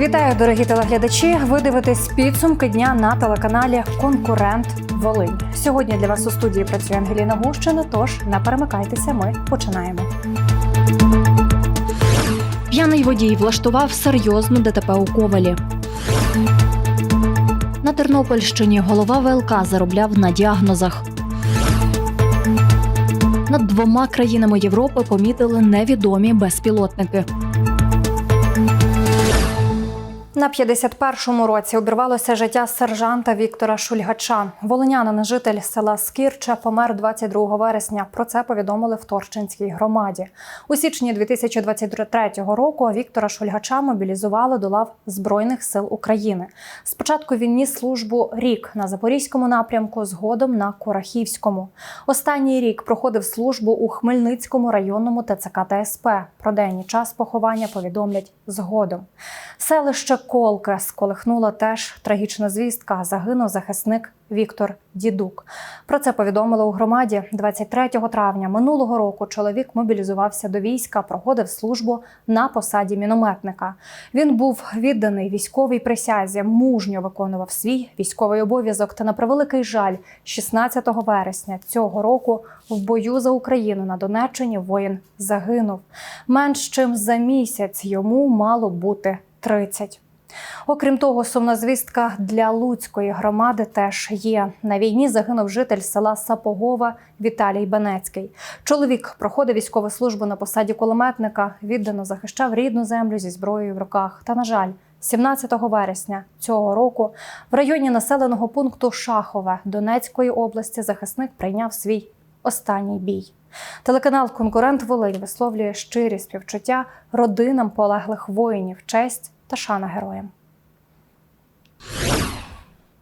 Вітаю, дорогі телеглядачі. Ви дивитесь підсумки дня на телеканалі Конкурент Волинь. Сьогодні для вас у студії працює Ангеліна Гущина. Тож не перемикайтеся. Ми починаємо. П'яний водій влаштував серйозну ДТП у Ковалі. На Тернопільщині голова ВЛК заробляв на діагнозах. Над двома країнами Європи помітили невідомі безпілотники. На 51-му році обірвалося життя сержанта Віктора Шульгача. Волинянин, житель села Скірча, помер 22 вересня. Про це повідомили в Торчинській громаді. У січні 2023 року Віктора Шульгача мобілізували до лав Збройних сил України. Спочатку він ніс службу рік на Запорізькому напрямку, згодом на Курахівському. Останній рік проходив службу у Хмельницькому районному ТЦК та СП. Про день час поховання повідомлять згодом. Селище Колке сколихнула теж трагічна звістка. Загинув захисник Віктор Дідук. Про це повідомили у громаді 23 травня минулого року. Чоловік мобілізувався до війська, проходив службу на посаді мінометника. Він був відданий військовій присязі, мужньо виконував свій військовий обов'язок. Та на превеликий жаль, 16 вересня цього року в бою за Україну на Донеччині воїн загинув. Менш чим за місяць йому мало бути 30. Окрім того, сумна звістка для Луцької громади теж є. На війні загинув житель села Сапогова Віталій Бенецький. Чоловік проходив військову службу на посаді кулеметника, віддано захищав рідну землю зі зброєю в руках. Та, на жаль, 17 вересня цього року в районі населеного пункту Шахове Донецької області захисник прийняв свій останній бій. Телеканал Конкурент Волинь висловлює щирі співчуття родинам полеглих воїнів, честь та шана героям.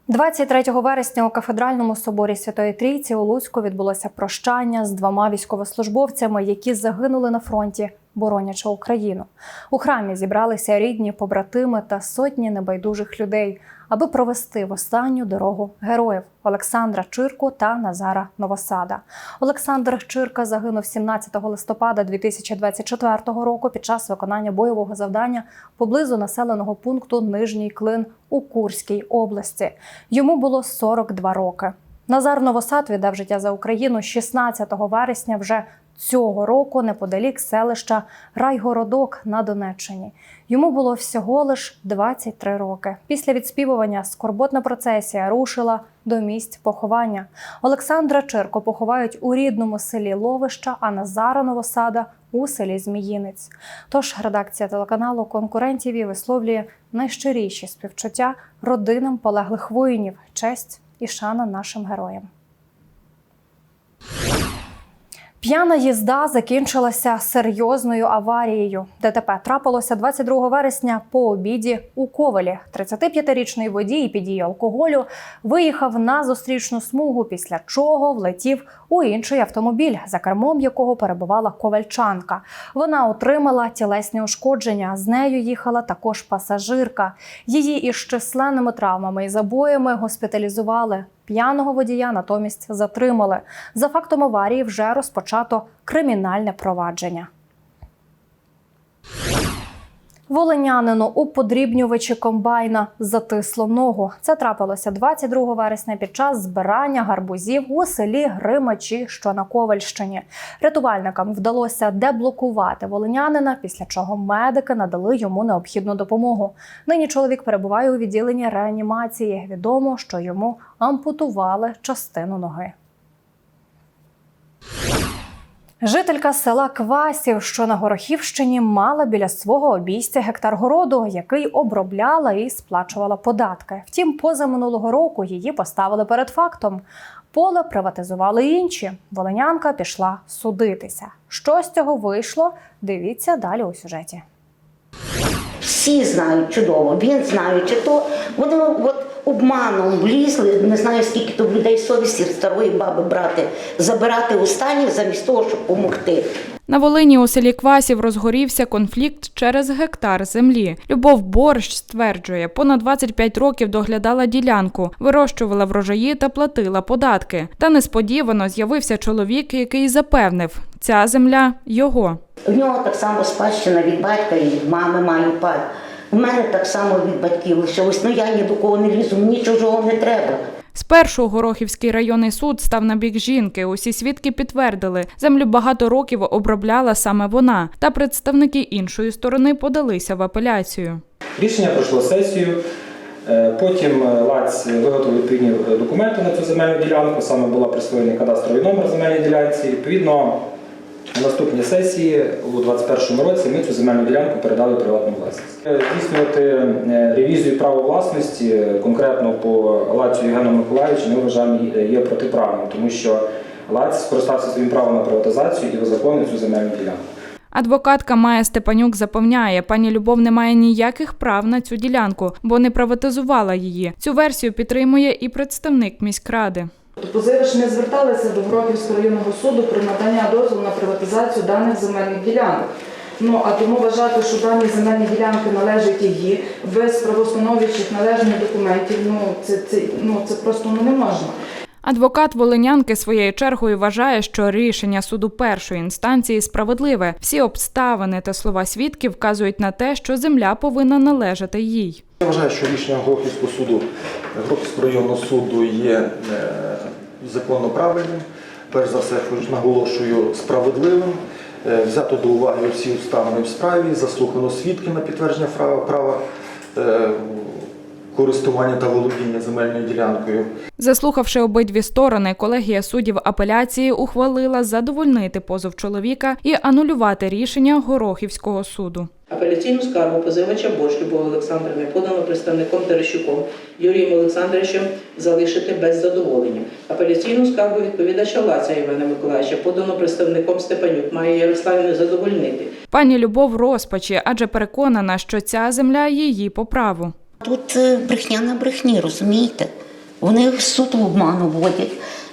23 вересня у кафедральному соборі Святої Трійці у Луцьку відбулося прощання з двома військовослужбовцями, які загинули на фронті, боронячи Україну. У храмі зібралися рідні, побратими та сотні небайдужих людей, аби провести в останню дорогу героїв Олександра Чирку та Назара Новосада. Олександр Чирка загинув 17 листопада 2024 року під час виконання бойового завдання поблизу населеного пункту Нижній Клин у Курській області. Йому було 42 роки. Назар Новосад віддав життя за Україну 16 вересня вже цього року неподалік селища Райгородок на Донеччині. Йому було всього лиш 23 роки. Після відспівування скорботна процесія рушила до місць поховання. Олександра Чирко поховають у рідному селі Ловища, а Назара Новосада у селі Зміїнець. Тож редакція телеканалу конкурентів висловлює найщиріші співчуття родинам полеглих воїнів, честь і шана нашим героям. П'яна їзда закінчилася серйозною аварією. ДТП трапилося 22 вересня по обіді у Ковелі. 35-річний водій під дією алкоголю виїхав на зустрічну смугу, після чого влетів у інший автомобіль, за кермом якого перебувала ковальчанка. Вона отримала тілесні ушкодження. З нею їхала також пасажирка. Її із численними травмами і забоями госпіталізували. П'яного водія натомість затримали. За фактом аварії вже розпочато кримінальне провадження. Волинянину у подрібнювачі комбайна затисло ногу. Це трапилося 22 вересня під час збирання гарбузів у селі Гримачі, що на Ковальщині. Рятувальникам вдалося деблокувати волинянина, після чого медики надали йому необхідну допомогу. Нині чоловік перебуває у відділенні реанімації. Відомо, що йому ампутували частину ноги. Жителька села Квасів, що на Горохівщині, мала біля свого обійстя гектар городу, який обробляла і сплачувала податки. Втім, поза минулого року її поставили перед фактом. Поле приватизували інші. Волинянка пішла судитися. Що з цього вийшло? Дивіться далі у сюжеті. Всі знають чудово, він знаючи то, вони от обманом влізли, не знаю скільки то людей совісті старої баби брати, забирати останнє замість того, щоб допомогти. На Волині у селі Квасів розгорівся конфлікт через гектар землі. Любов Борщ стверджує, понад 25 років доглядала ділянку, вирощувала врожаї та платила податки. Та несподівано з'явився чоловік, який запевнив, ця земля його. В нього так само спадщина від батька і від мами маю пай. У мене так само від батьків лишилось, ну я ні до кого не лізу, мені чужого не треба. Спершу Горохівський районний суд став на бік жінки. Усі свідки підтвердили, землю багато років обробляла саме вона, та представники іншої сторони подалися в апеляцію. Рішення пройшло сесію. Е, Потім е, ЛАЦ виготовив відповідні документи на цю земельну ділянку. Саме була присвоєний кадастровий номер земельній ділянці. Відповідно, на наступній сесії у 2021 році ми цю земельну ділянку передали приватну власність. Е, Здійснювати е, ревізію права власності е, конкретно по ЛАЦю Євгену Миколаївичу ми вважаємо є протиправним, тому що ЛАЦ скористався своїм правом на приватизацію і узаконив цю земельну ділянку. Адвокатка Майя Степанюк запевняє, пані Любов не має ніяких прав на цю ділянку, бо не приватизувала її. Цю версію підтримує і представник міськради. Позивач не зверталися до Грохівського районного суду про надання дозволу на приватизацію даних земельних ділянок. Ну а тому вважати, що дані земельні ділянки належать її без правоустановчих належних документів. Ну це це ну це просто ну, не можна. Адвокат Волинянки своєю чергою вважає, що рішення суду першої інстанції справедливе. Всі обставини та слова свідків вказують на те, що земля повинна належати їй. Я вважаю, що рішення Грохівського суду, Грохівського районного суду є е, законно правильним. Перш за все, наголошую, справедливим. Е, Взято до уваги всі обставини в справі, заслухано свідки на підтвердження права, права е, користування та володіння земельною ділянкою. Заслухавши обидві сторони, колегія суддів апеляції ухвалила задовольнити позов чоловіка і анулювати рішення Горохівського суду. Апеляційну скаргу позивача Бош Любов Олександрівни подано представником Терещуком Юрієм Олександровичем залишити без задоволення. Апеляційну скаргу відповідача Лаця Івана Миколаївича подано представником Степанюк Має Ярославівни задовольнити. Пані Любов розпачі, адже переконана, що ця земля її по праву. Тут е, брехня на брехні, розумієте? Вони в суд в обману вводять,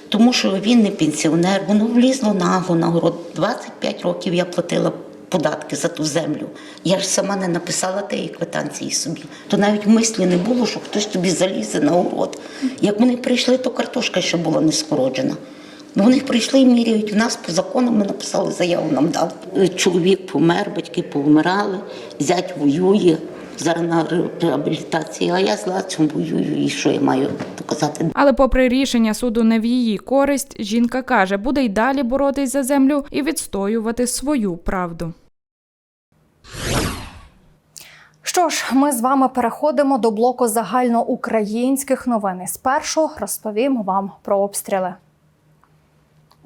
тому що він не пенсіонер, воно влізло нагло на город. 25 років я платила податки за ту землю. Я ж сама не написала тієї квитанції собі. То навіть мислі не було, що хтось тобі залізе на город. Як вони прийшли, то картошка ще була не скороджена. Ну, Вони прийшли і міряють в нас по закону. Ми написали заяву, нам дали. Е, Чоловік помер, батьки повмирали, зять воює. Зараз на реабілітації, а я з лацем воюю, і що я маю доказати? Але, попри рішення суду не в її користь, жінка каже, буде й далі боротись за землю і відстоювати свою правду. Що ж, ми з вами переходимо до блоку загальноукраїнських новин. І Спершу розповім вам про обстріли.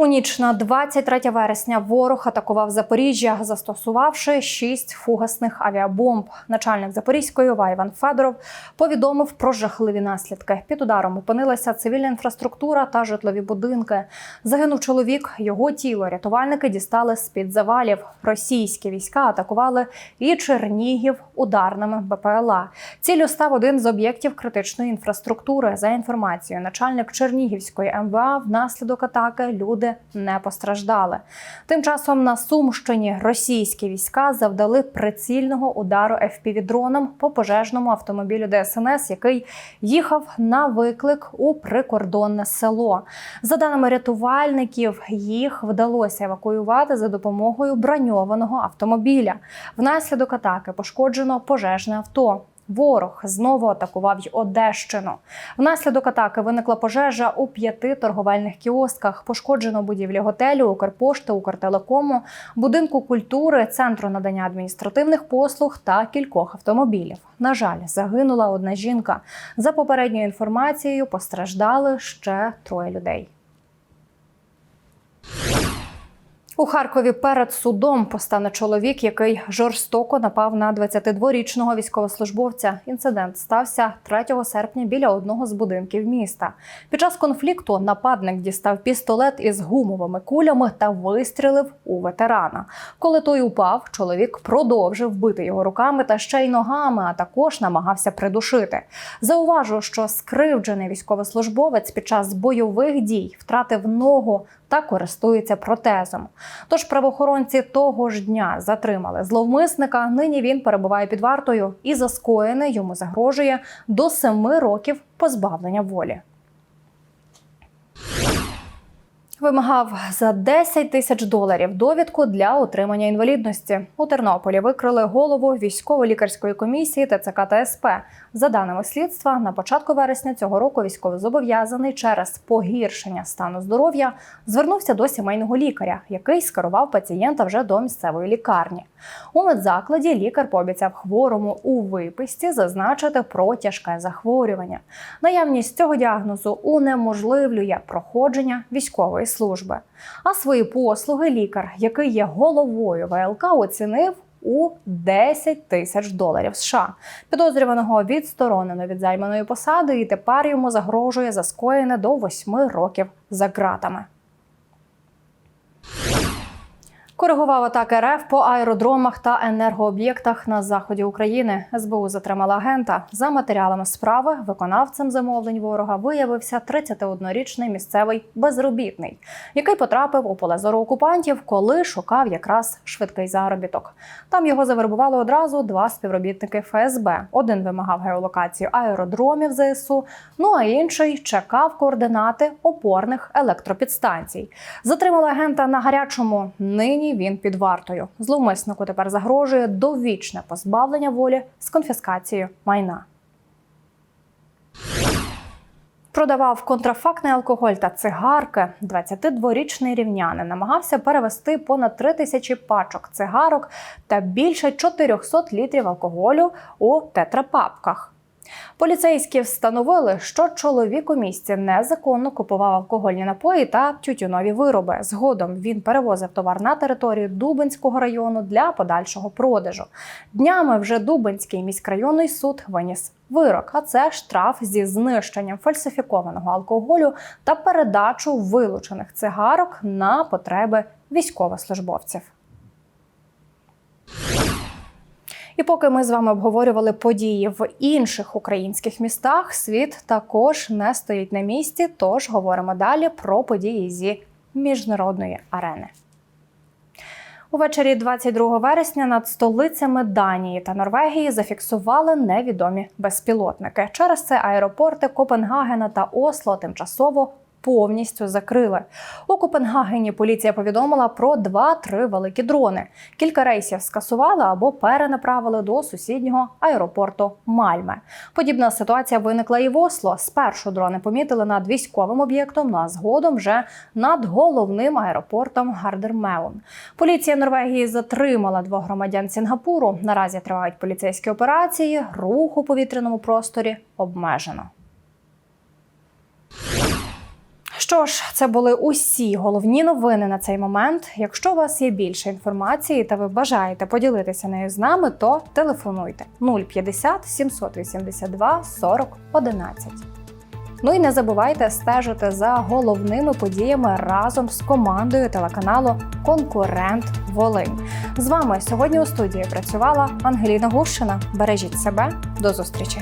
У ніч на 23 вересня ворог атакував Запоріжжя, застосувавши шість фугасних авіабомб. Начальник Запорізької ОВА Іван Федоров повідомив про жахливі наслідки. Під ударом опинилася цивільна інфраструктура та житлові будинки. Загинув чоловік. Його тіло рятувальники дістали з під завалів. Російські війська атакували і Чернігів ударними БПЛА. Ціллю став один з об'єктів критичної інфраструктури. За інформацією начальник Чернігівської МВА, внаслідок атаки люди не постраждали. Тим часом на Сумщині російські війська завдали прицільного удару FPV-дроном по пожежному автомобілю ДСНС, який їхав на виклик у прикордонне село. За даними рятувальників, їх вдалося евакуювати за допомогою броньованого автомобіля. Внаслідок атаки пошкоджено пожежне авто. Ворог знову атакував Одещину. Внаслідок атаки виникла пожежа у п'яти торговельних кіосках. Пошкоджено будівлі готелю, Укрпошти, Укртелекому, будинку культури, центру надання адміністративних послуг та кількох автомобілів. На жаль, загинула одна жінка. За попередньою інформацією, постраждали ще троє людей. У Харкові перед судом постане чоловік, який жорстоко напав на 22-річного військовослужбовця. Інцидент стався 3 серпня біля одного з будинків міста. Під час конфлікту нападник дістав пістолет із гумовими кулями та вистрілив у ветерана. Коли той упав, чоловік продовжив бити його руками та ще й ногами, а також намагався придушити. Зауважу, що скривджений військовослужбовець під час бойових дій втратив ногу та користується протезом. Тож правоохоронці того ж дня затримали зловмисника. Нині він перебуває під вартою і за скоєне йому загрожує до семи років позбавлення волі. Вимагав за 10 тисяч доларів довідку для отримання інвалідності. У Тернополі викрили голову військово-лікарської комісії ТЦК та СП. За даними слідства, на початку вересня цього року військовозобов'язаний через погіршення стану здоров'я звернувся до сімейного лікаря, який скерував пацієнта вже до місцевої лікарні. У медзакладі лікар пообіцяв хворому у виписці зазначити про тяжке захворювання. Наявність цього діагнозу унеможливлює проходження військової служби. А свої послуги лікар, який є головою ВЛК, оцінив у 10 тисяч доларів США. Підозрюваного відсторонено від займаної посади, і тепер йому загрожує за скоєне до 8 років за ґратами. Коригував атаки РФ по аеродромах та енергооб'єктах на заході України. СБУ затримала агента. За матеріалами справи виконавцем замовлень ворога виявився 31-річний місцевий безробітний, який потрапив у поле зору окупантів, коли шукав якраз швидкий заробіток. Там його завербували одразу два співробітники ФСБ. Один вимагав геолокацію аеродромів ЗСУ, ну а інший чекав координати опорних електропідстанцій. Затримали агента на гарячому. Нині він під вартою. Зловмиснику тепер загрожує довічне позбавлення волі з конфіскацією майна. Продавав контрафактний алкоголь та цигарки. 22-річний рівнянин намагався перевести понад 3 тисячі пачок цигарок та більше 400 літрів алкоголю у тетрапапках. Поліцейські встановили, що чоловік у місті незаконно купував алкогольні напої та тютюнові вироби. Згодом він перевозив товар на територію Дубинського району для подальшого продажу. Днями вже Дубинський міськрайонний суд виніс вирок, а це штраф зі знищенням фальсифікованого алкоголю та передачу вилучених цигарок на потреби військовослужбовців. І поки ми з вами обговорювали події в інших українських містах, світ також не стоїть на місці. Тож говоримо далі про події зі міжнародної арени. Увечері 22 вересня над столицями Данії та Норвегії зафіксували невідомі безпілотники. Через це аеропорти Копенгагена та Осло тимчасово повністю закрили. У Копенгагені поліція повідомила про 2-3 великі дрони. Кілька рейсів скасували або перенаправили до сусіднього аеропорту Мальме. Подібна ситуація виникла і в Осло. Спершу дрони помітили над військовим об'єктом, ну а згодом вже над головним аеропортом Гардермеун. Поліція Норвегії затримала двох громадян Сінгапуру. Наразі тривають поліцейські операції. Рух у повітряному просторі обмежено. Що ж, це були усі головні новини на цей момент. Якщо у вас є більше інформації та ви бажаєте поділитися нею з нами, то телефонуйте 050 782 40 11. Ну і не забувайте стежити за головними подіями разом з командою телеканалу Конкурент Волинь. З вами сьогодні у студії працювала Ангеліна Гущина. Бережіть себе, до зустрічі!